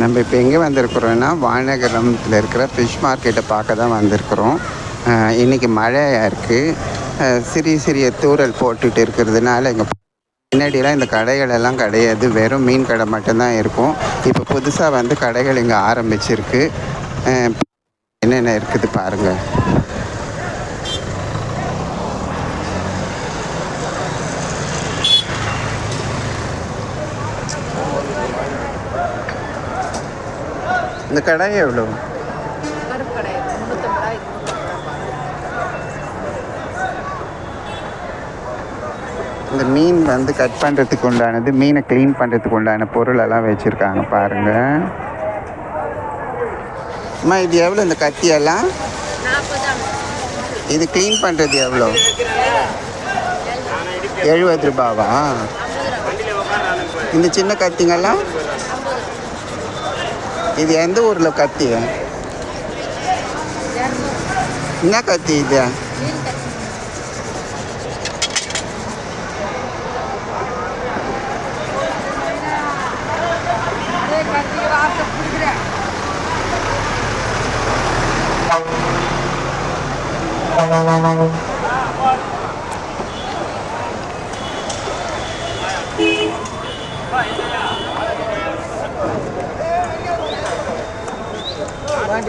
நம்ம இப்போ எங்கே வந்திருக்கிறோன்னா வானகரத்தில் இருக்கிற ஃபிஷ் மார்க்கெட்டை பார்க்க தான் வந்திருக்கிறோம். இன்றைக்கி மழையாக இருக்குது சிறிய சிறிய தூறல் போட்டுட்டு இருக்கிறதுனால இங்கே முன்னாடிலாம் இந்த கடைகள் எல்லாம் கிடையாது. வெறும் மீன் கடை மட்டும்தான் இருக்கும். இப்போ புதுசாக வந்து கடைகள் இங்கே ஆரம்பிச்சிருக்கு. என்னென்ன இருக்குது பாருங்கள் இந்த கடை எவ்வளோ இந்த மீன் வந்து கட் பண்ணுறதுக்கு உண்டானது மீனை க்ளீன் பண்ணுறதுக்கு உண்டான பொருள் எல்லாம் வச்சுருக்காங்க பாருங்கள் அம்மா இது எவ்வளோ இந்த கத்தியெல்லாம்? இது க்ளீன் பண்ணுறது எவ்வளோ எழுபது ரூபாவா? இந்த சின்ன கத்திங்கெல்லாம் இது எந்த ஊரில் கத்தி? என்ன கத்தி இது? வார்த்தை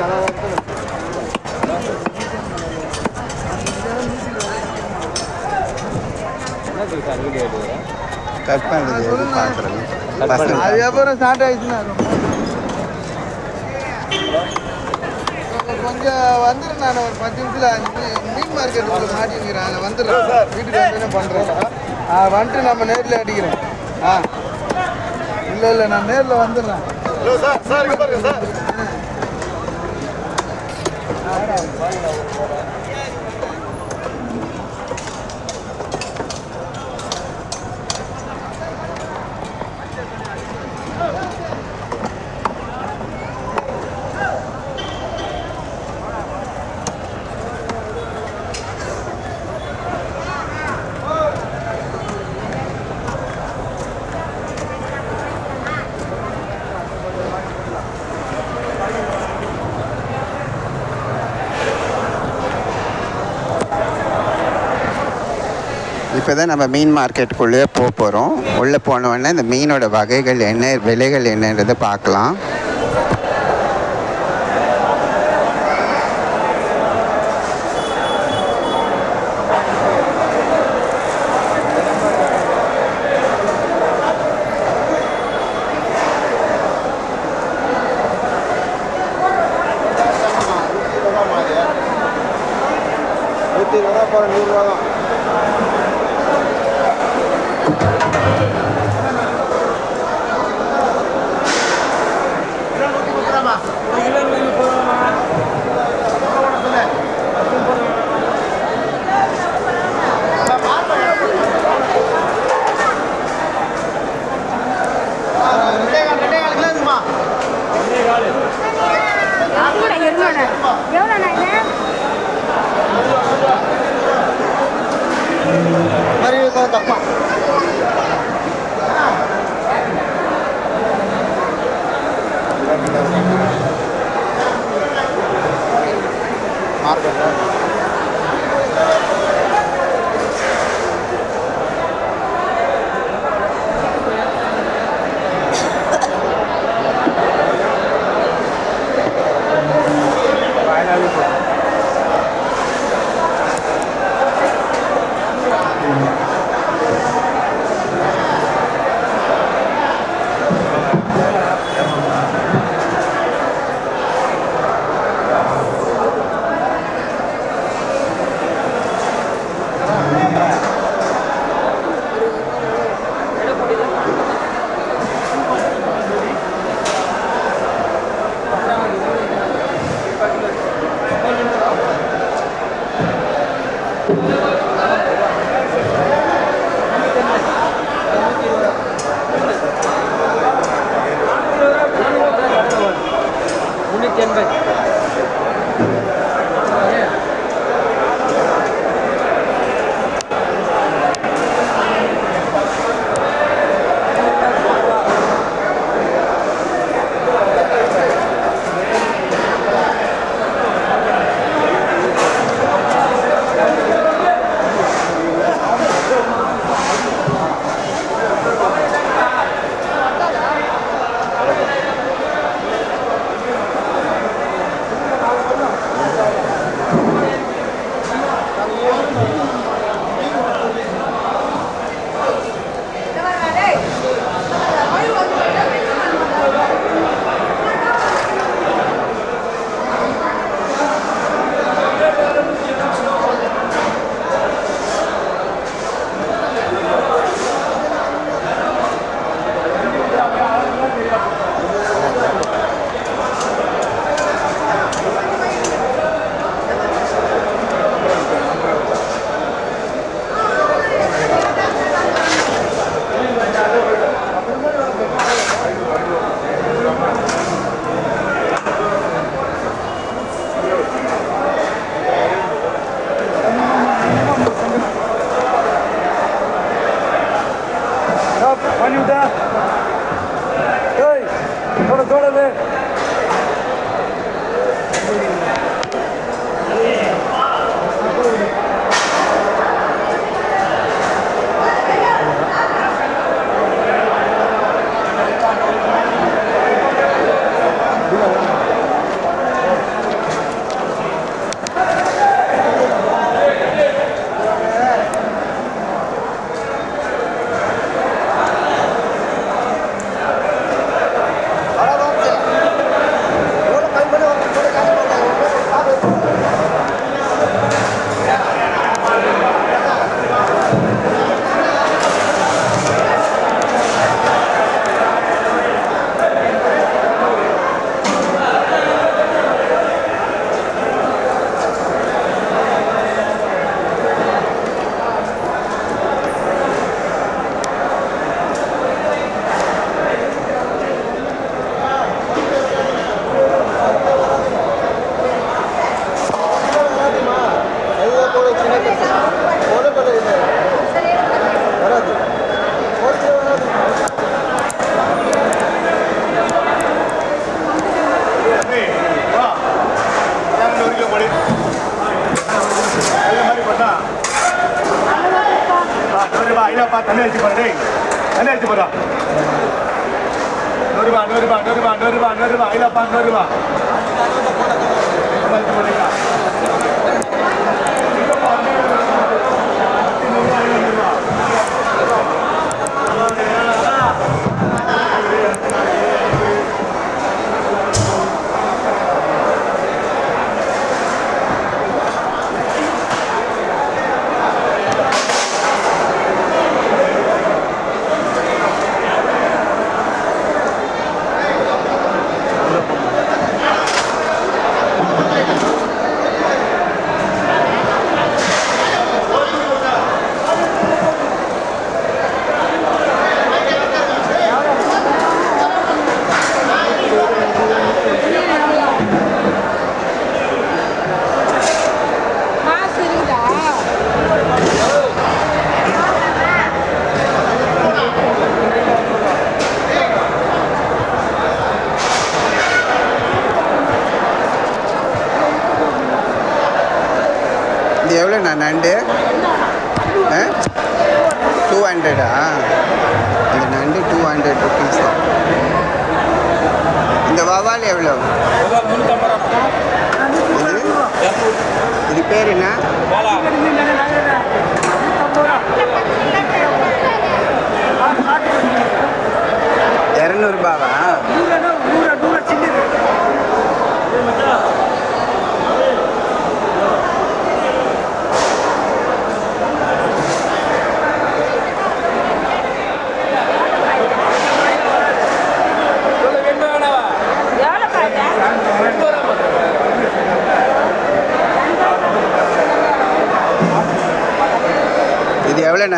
நல்லா கட் பண்ணுறது பார்க்குறது? அதுக்கப்புறம் ஸ்டார்ட் ஆயிடுச்சுன்னா கொஞ்சம் வந்துடுறேன் நான் ஒரு பத்து நிமிஷத்தில் அஞ்சு மீன் மார்க்கெட் உள்ள மாட்டிங்கிறேன் அதில் வந்துடுறேன். வீட்டுக்கு வந்து பண்ணுறேன் வந்துட்டு நம்ம நேரில் அடிக்கிறேன் ஆ. இல்லை இல்லை நான் நேரில் வந்துடுறேன். ஹலோ சார் சார் இப்போ தான் நம்ம மீன் மார்க்கெட்டுக்குள்ளேயே போக போகிறோம் உள்ளே போனோடனே இந்த மீனோட வகைகள் என்ன விலைகள் என்னன்றதை பார்க்கலாம்.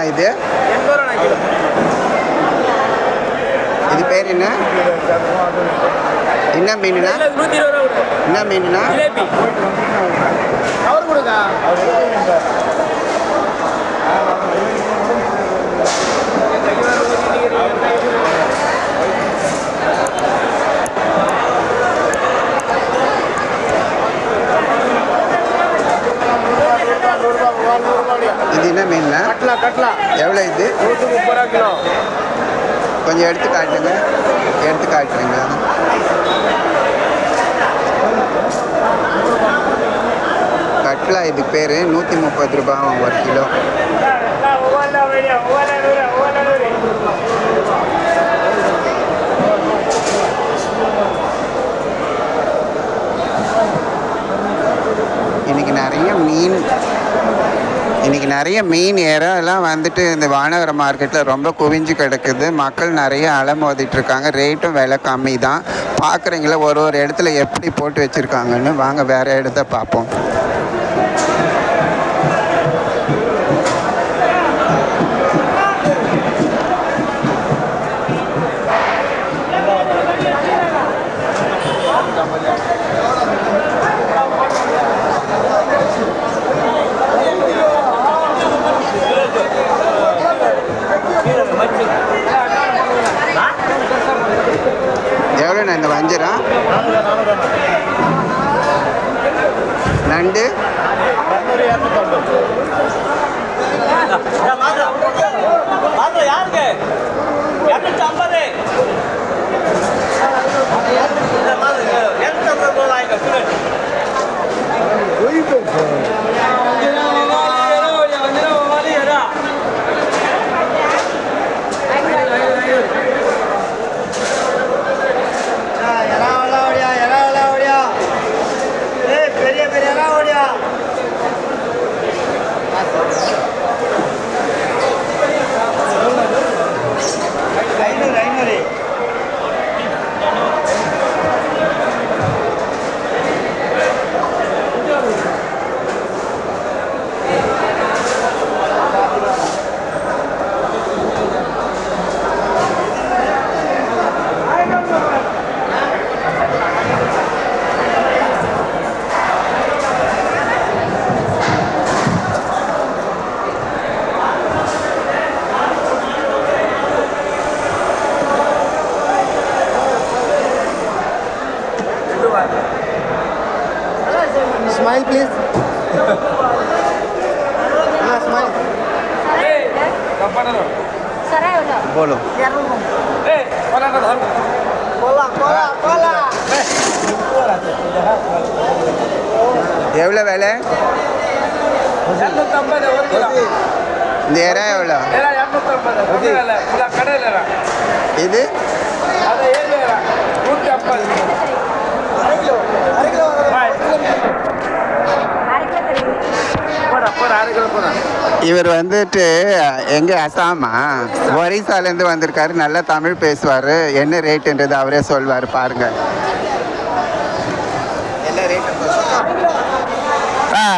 இது எவ்வளோண்ணா இது? இது பேர் என்ன? என்ன மீனுண்ணா? என்ன மீனுண்ணா? அவர் கொடுங்க என்ன மீனுண்ணா கட்லா கட்லா. எவ்வளோ இது? நூற்றி முப்பது ரூபா கிலோ. கொஞ்சம் எடுத்து காட்டுங்க எடுத்து காட்டுறீங்க கட்லா இது பேர். நூற்றி முப்பது ரூபாய் ஒரு கிலோ. இன்னைக்கு நிறைய மீன் இன்றைக்கி நிறைய மீன் எல்லாம் வந்துட்டு இந்த வானவர மார்க்கெட்டில் ரொம்ப குவிஞ்சு கிடக்குது. மக்கள் நிறைய அலமோதிட்டு இருக்காங்க ரேட்டும் விலை கம்மி தான் பார்க்குறீங்களா ஒரு ஒரு இடத்துல எப்படி போட்டு வச்சுருக்காங்கன்னு? வாங்க வேறு இடத்த பார்ப்போம் எவ்வளோண்ணா இந்த வஞ்சரம் நண்டு யாருக்கு இது இவர் வந்துட்டு எங்க அசாமா ஒரிசாலேருந்து வந்திருக்காரு நல்லா தமிழ் பேசுவார். என்ன ரேட்டுன்றது அவரே சொல்வார் பாருங்க.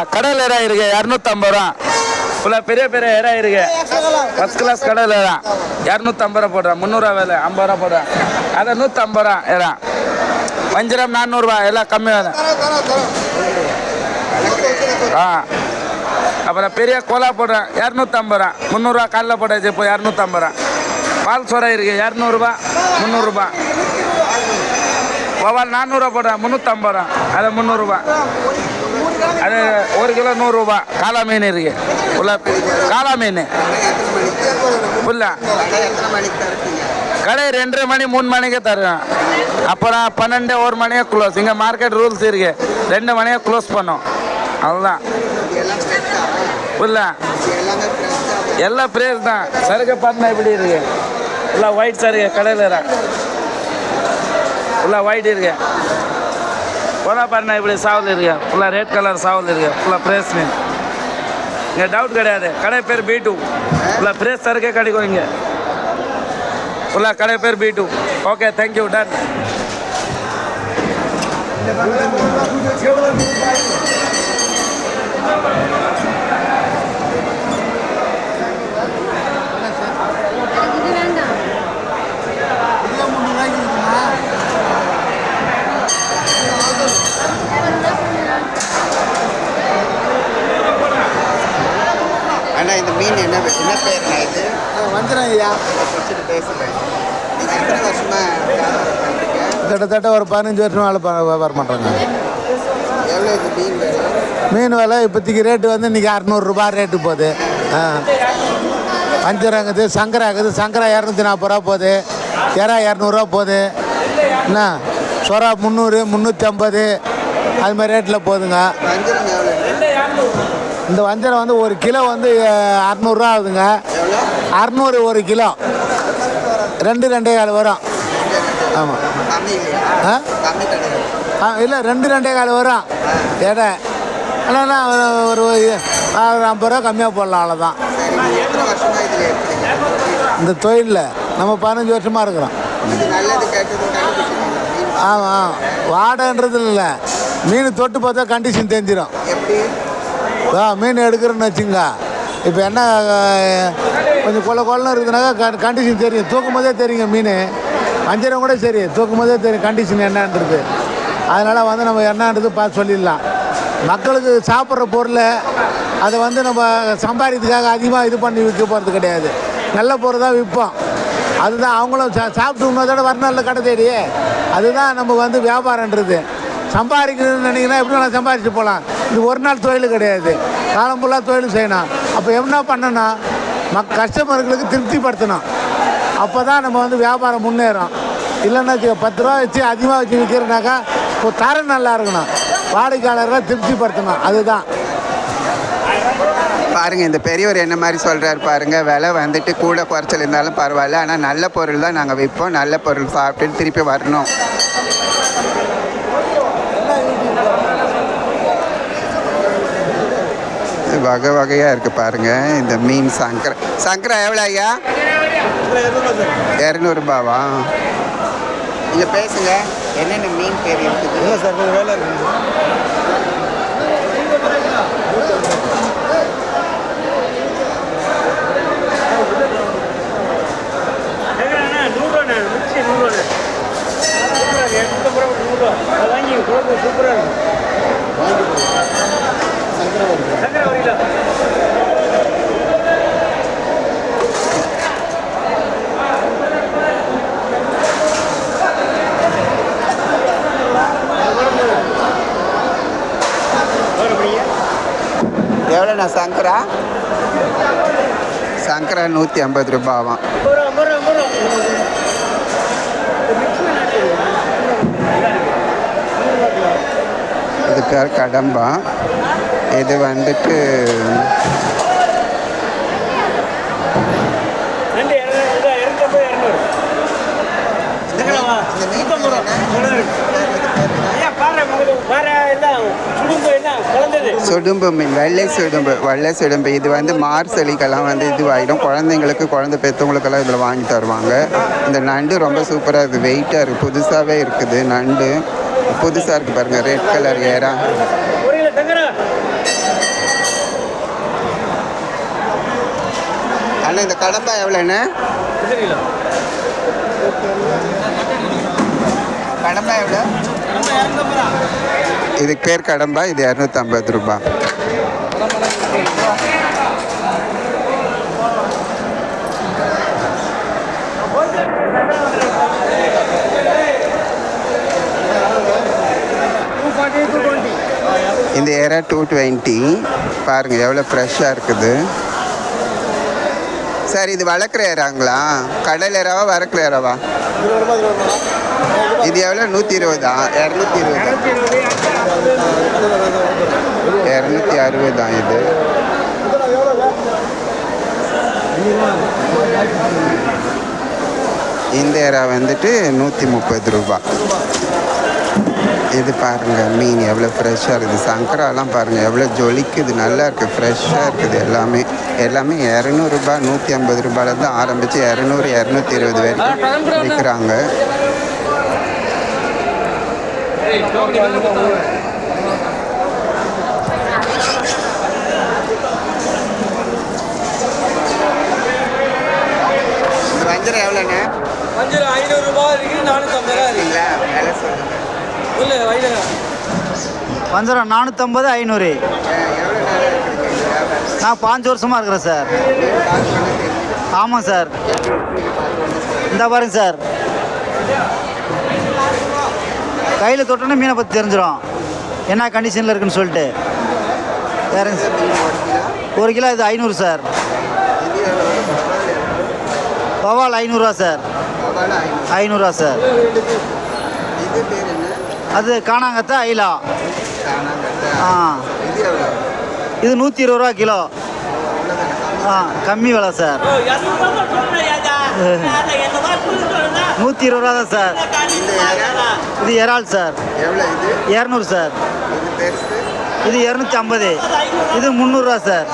கடல் இருக்கு? இரநூத்தம்பது ரூபா. ஃபுல்லாக பெரிய பெரிய இறா இருக்கு. ஃபஸ்ட் கிளாஸ் கடையில் தான். இரநூத்தம்பது ரூபா போடுறேன். முந்நூறுரூவா வேலை. ஐம்பது ரூபா போடுறேன். அதை நூற்றம்பது ரூபா இறா. வஞ்சிரம் நானூறுரூவா எல்லாம் கம்மி வேலை. ஆ. அப்புறம் பெரிய கோலா போடுறேன். இரநூத்தம்பது ரூபா. முந்நூறுரூவா காலைல போட்டாச்சு இப்போ இரநூத்தம்பது ரூபா. பால் சோடா இருக்கு. இரநூறுபா முந்நூறுரூபா வவால் நானூறுரூவா போடுறேன். முந்நூற்றம்பது ரூபா. அதை முந்நூறுரூபா அது ஒரு கிலோ நூறுரூபா காளா மீன் இருக்கு. உள்ள காளா மீன். புல்ல கடை ரெண்டரை மணி மூணு மணிக்கே தருவேன். அப்புறம் பன்னெண்டு ஒரு மணியே க்ளோஸ் இங்கே மார்க்கெட் ரூல்ஸ் இருக்கு. ரெண்டு மணியே க்ளோஸ் பண்ணோம். அதுதான் புல்ல எல்லாம் பிரேஸ் தான். சரக்கு பார்த்தா எப்படி இருக்கு? ஃபுல்லாக ஒயிட் சரக்கு கடையில் இருக்கு. ஒயிட் இருக்கு. போனா பாருண்ணா இப்படி சாவல் இருக்கு. ஃபுல்லாக ரெட் கலர் சாவல் இருக்கு. ஃபுல்லாக பிரேஸ் மீன். இங்கே டவுட் கிடையாது. கடை பேர் பி டூ ஃபுல்லாக பிரேஸ் சரக்கே கிடைக்கும் இங்கே. ஃபுல்லாக கடை பேர் B two okay thank you done Thank you. அண்ணா இந்த மீன் என்ன என்ன பேருண்ணா இது? வந்துடுறேன் ஐயா. வச்சுட்டு பேசுகிறேன் நீங்கள் எத்தனை வருஷமாக கிட்டத்தட்ட ஒரு பதினஞ்சு வருஷம் வேலை வியாபாரம் பண்ணுறேங்க எவ்வளோ இது மீன் வேணும் மீன் விலை இப்போதைக்கு ரேட்டு வந்து இன்றைக்கி அறநூறுரூபா ரேட்டு போகுது. ஆ. வஞ்சரம் இருக்குது சங்கரா இருக்குது சங்கரா இரநூத்தி நாற்பது ரூபா போகுது. எறா இரநூறுவா போகுது. என்ன? சொரா முந்நூறு முந்நூற்றி ஐம்பது. அது மாதிரி ரேட்டில் போகுதுங்க. வஞ்சரம் இந்த வஞ்சரம் வந்து ஒரு கிலோ வந்து அறநூறுரூவா ஆகுதுங்க. அறநூறு ஒரு கிலோ. ரெண்டு ரெண்டே கால் வரும். ஆமாம் ஆ? ஆ இல்லை ரெண்டு ரெண்டே கால் வரும். எடை. ஆனால் ஒரு ஒரு ஐம்பது ரூபா கம்மியாக போடலாம் அவ்வளோதான் இந்த தொழிலில் நம்ம பதினஞ்சு வருஷமாக இருக்கிறோம். ஆமாம் வாடகைன்றது இல்லை. மீன் தொட்டு பார்த்தா கண்டிஷன் தெரிஞ்சிடும் எப்படி மீன் எடுக்கிறோன்னு வச்சுங்க இப்போ என்ன கொஞ்சம் கொலை கொள்ளன்னு இருக்குதுனாக்கா கண்டிஷன் தெரியும். தூக்கும் போதே தெரியுங்க மீன். அஞ்சிரம் கூட சரி தூக்கும் போதே தெரியும் கண்டிஷன் என்னன்றது. அதனால் வந்து நம்ம என்னன்றது பார்த்து சொல்லிடலாம். மக்களுக்கு சாப்பிட்ற பொருளை அதை வந்து நம்ம சம்பாதிக்கிறதுக்காக அதிகமாக இது பண்ணி விற்க போகிறது கிடையாது. நல்ல பொருள் தான் விற்போம். அதுதான் அவங்களும் சா சாப்பிட்டு இன்னொரு வரநாளில் கடை தேடியே அதுதான் நம்ம வந்து வியாபாரன்றது. சம்பாதிக்கணும்னு நினைக்கிறேன் எப்படி வேணால் சம்பாதிச்சு போகலாம். இது ஒரு நாள் தொழில் கிடையாது. காலம் ஃபுல்லாக தொழில் செய்யணும். அப்போ என்ன பண்ணனா மக் கஸ்டமர்களுக்கு திருப்திப்படுத்தணும். அப்போ தான் நம்ம வந்து வியாபாரம் முன்னேறும். இல்லைன்னா பத்து ரூபா வச்சு அதிகமாக வச்சு விற்கிறனாக்கா இப்போ தரம் நல்லா இருக்கணும். வாடிக்கையாளர்களை திருப்திப்படுத்தணும். அதுதான். பாருங்க இந்த பெரியவர் என்ன மாதிரி சொல்கிறாரு பாருங்க. விலை வந்துட்டு கூட குறைச்சல் இருந்தாலும் பரவாயில்ல. ஆனால் நல்ல பொருள் தான் நாங்கள் விற்போம். நல்ல பொருள் சாப்பிட்டு திருப்பி வரணும். வகை வகையாக இருக்குது பாருங்க. இந்த மீன் சங்கரா சங்கரா எவ்வளோ ஐயா? இரநூறுபாவா? நீங்கள் பேசுங்க. என்னென்ன மீன் பேர் இருக்குது சார் கொஞ்சம் வேலை இருக்குது எவ்வளோண்ணா சங்கரா சங்கரா நூற்றி ஐம்பது ரூபாவாம் இது பேர் கடம்பா இது வந்துட்டு சுடும்பு மீன் வெள்ளை சுடும்பு வெள்ளை சுடும்பு. இது வந்து மார்சளிக்கெல்லாம் வந்து இதுவாகிடும் குழந்தைங்களுக்கு குழந்தை பெற்றவங்களுக்கெல்லாம் இதில் வாங்கி தருவாங்க. இந்த நண்டு ரொம்ப சூப்பராக இருக்குது. வெயிட்டாக இருக்குது. புதுசாகவே இருக்குது நண்டு. புதுசாக இருக்குது பாருங்கள் ரெட் கலர் ஏரா அண்ணா இந்த கடம்பா எவ்வளோண்ணே கடம்பா எவ்வளோ இதுக்கு பேர் கடம்பா இது இரநூத்தம்பது ரூபாய் இந்த ஏரா டூ டுவெண்ட்டி பாருங்கள் எவ்வளோ ஃப்ரெஷ்ஷாக இருக்குது. சார் இது வளர்க்குற ஏராங்களா கடல் ஏறாவா வளர்க்குற ஏறாவா இது எவ்வளோ நூற்றி இருபதா இரநூத்தி இருபது. இரநூத்தி அறுபதா இது. இந்த வந்துட்டு நூற்றி முப்பது ரூபா இது பாருங்கள் மீன் எவ்வளோ ஃப்ரெஷ்ஷாக இருக்குது. சங்கராலாம் பாருங்கள் எவ்வளோ ஜொலிக்குது நல்லா இருக்குது ஃப்ரெஷ்ஷாக இருக்குது எல்லாமே. எல்லாமே இரநூறுபா நூற்றி ஐம்பது ரூபாயிலேருந்து ஆரம்பித்து இரநூறு இரநூத்தி இருபது வரைக்கும் விற்கிறாங்க. வஞ்சரம் எவ்வளோண்ணே மஞ்சள் ஐநூறுரூபா இருக்குது நானூற்றம்பது ரூபா இருக்குது இல்லைங்களா விலை சொல்லுங்கள் வஞ்சரம் நானூற்றம்பது ஐநூறு. நான் பாஞ்சு வருஷமாக இருக்கிறேன் சார். ஆமாம் சார். இந்த பாருங்க சார். கையில் தொட்டோன்னே மீனை பற்றி தெரிஞ்சிடும். என்ன கண்டிஷனில் இருக்குன்னு சொல்லிட்டு. வேறங்க சார். ஒரு கிலோ இது ஐநூறு சார். பவால் ஐநூறுரூவா சார். ஐநூறுரூவா சார். இது பேர் என்ன அது காணாங்கத்த ஐலா. ஆ. இது நூற்றி இருபது ரூபா கிலோ. ஆ கம்மி விலை சார். நூற்றி இருபது ரூபா தான் சார். இது இறால் சார். இரநூறு சார். இது இது இரநூத்தி ஐம்பது. இது முந்நூறுரூவா சார்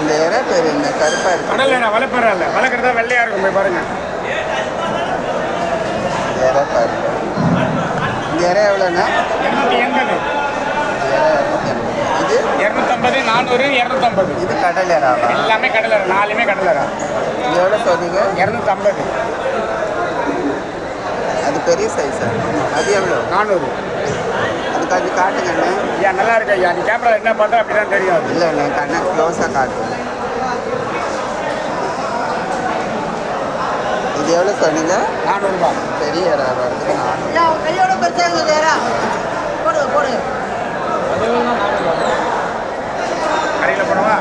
இந்த இறா பேர் என்ன கருப்பாக இருக்கு கடல் ஏறா வளர்ப்புறா இல்லை. வளர்க்குறதா வெள்ளையா இருக்கும். போய் பாருங்க. இந்த இறா பாருங்க. இந்த இறா எவ்வளோண்ணா? இரநூத்தி எண்பது. இது இரநூத்தம்பது நானூறு இரநூத்தம்பது. இது கடல் எல்லாமே கடல் நாலுமே கடல் இது எவ்வளோ சொன்னீங்க? இரநூத்தம்பது. அது பெரிய சைஸா அது எவ்வளோ? நானூறு. அது கொஞ்சம் காட்டுங்கண்ணே ஐயா நல்லா இருக்கு ஐயா. நீ கேமரா என்ன பார்த்தா அப்படிதான் தெரியும். இல்லை இல்லை கண்ணை க்ளோஸாக காட்டுங்க. இது எவ்வளோ சொன்னீங்க? நானூறுபா. பெரிய இறா வருது கையோட பெருசாக இருக்குது இறா கடையில் போடுவா